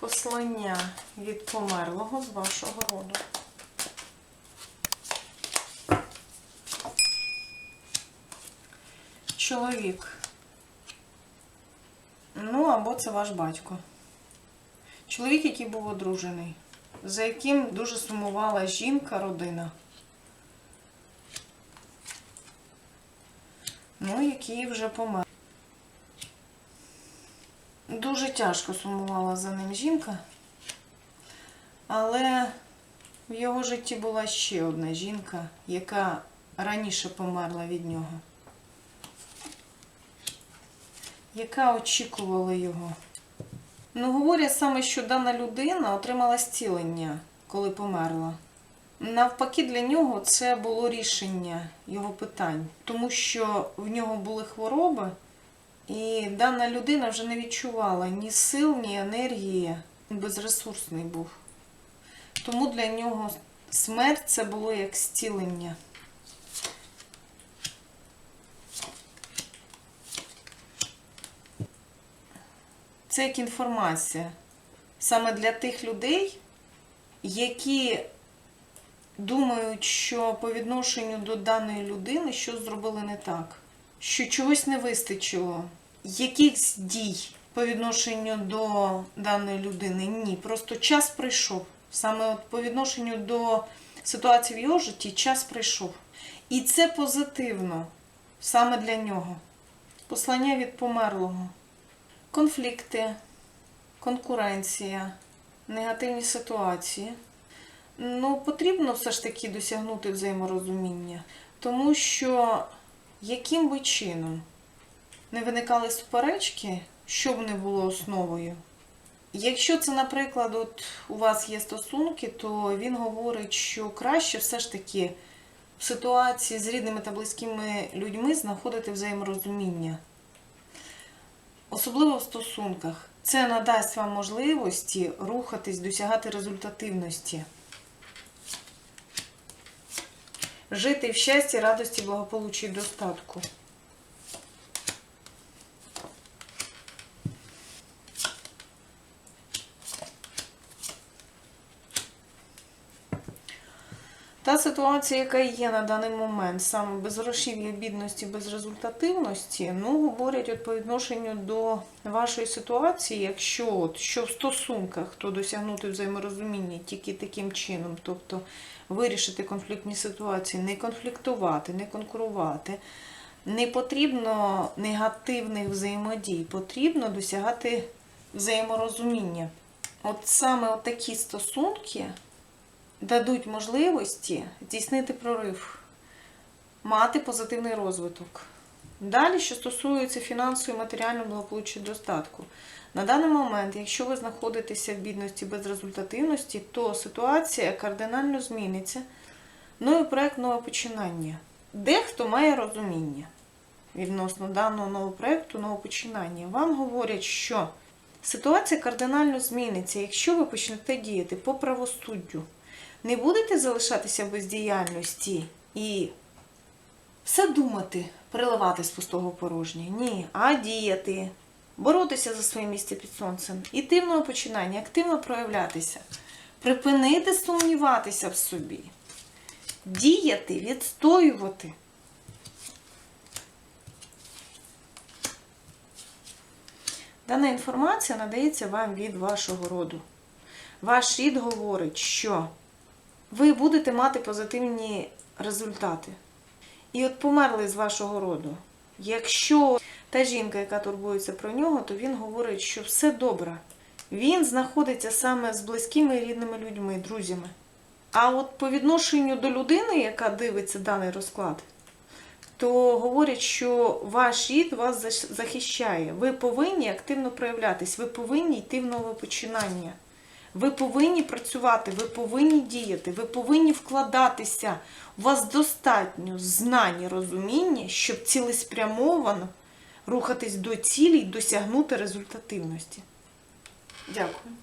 Послання від померлого з вашого роду. Чоловік. Ну, або це ваш батько. Чоловік, який був одружений, за яким дуже сумувала жінка, родина. Ну, який вже помер. Дуже тяжко сумувала за ним жінка, але в його житті була ще одна жінка, яка раніше померла від нього, яка очікувала його. Ну, говорять саме, що дана людина отримала зцілення, коли померла. Навпаки, для нього це було рішення його питань, тому що в нього були хвороби. І дана людина вже не відчувала ні сил, ні енергії, безресурсний був. Тому для нього смерть це було як зцілення. Це як інформація саме для тих людей, які думають, що по відношенню до даної людини щось зробили не так що чогось не вистачило, якихось дій по відношенню до даної людини. Ні, просто час прийшов. Саме от по відношенню до ситуації в його житті час прийшов. І це позитивно саме для нього. Послання від померлого. Конфлікти, конкуренція, негативні ситуації. Ну, потрібно все ж таки досягнути взаєморозуміння, тому що яким би чином не виникали суперечки, що б не було основою. Якщо це, наприклад, от у вас є стосунки, то він говорить, що краще все ж таки в ситуації з рідними та близькими людьми знаходити взаєморозуміння. Особливо в стосунках. Це надасть вам можливості рухатись, досягати результативності. Жити в щасті, радості, благополуччі і достатку. Та ситуація, яка є на даний момент, саме без грошів'я, бідності, без результативності, ну, говорять от по відношенню до вашої ситуації, якщо от, що в стосунках, то досягнути взаєморозуміння тільки таким чином, тобто вирішити конфліктні ситуації, не конфліктувати, не конкурувати. Не потрібно негативних взаємодій, потрібно досягати взаєморозуміння. От саме такі стосунки дадуть можливості здійснити прорив, мати позитивний розвиток. Далі, що стосується фінансового і матеріального благополуччя достатку. На даний момент, якщо ви знаходитеся в бідності без результативності, то ситуація кардинально зміниться. Ну і проєкт нового починання. Дехто має розуміння відносно даного нового проєкту, нового починання. Вам говорять, що ситуація кардинально зміниться, якщо ви почнете діяти по правосуддю. Не будете залишатися без діяльності і все думати, переливати з пустого порожня. Ні, а діяти, боротися за своє місце під сонцем, іти в нове починання, активно проявлятися, припинити сумніватися в собі, діяти, відстоювати. Дана інформація надається вам від вашого роду. Ваш рід говорить, що ви будете мати позитивні результати. І от померли з вашого роду. Якщо та жінка, яка турбується про нього, то він говорить, що все добре. Він знаходиться саме з близькими і рідними людьми, друзями. А от по відношенню до людини, яка дивиться даний розклад, то говорять, що ваш рід вас захищає. Ви повинні активно проявлятись, ви повинні йти в нове починання. Ви повинні працювати, ви повинні діяти, ви повинні вкладатися. У вас достатньо знань і розуміння, щоб цілеспрямовано рухатись до цілі і досягнути результативності. Дякую.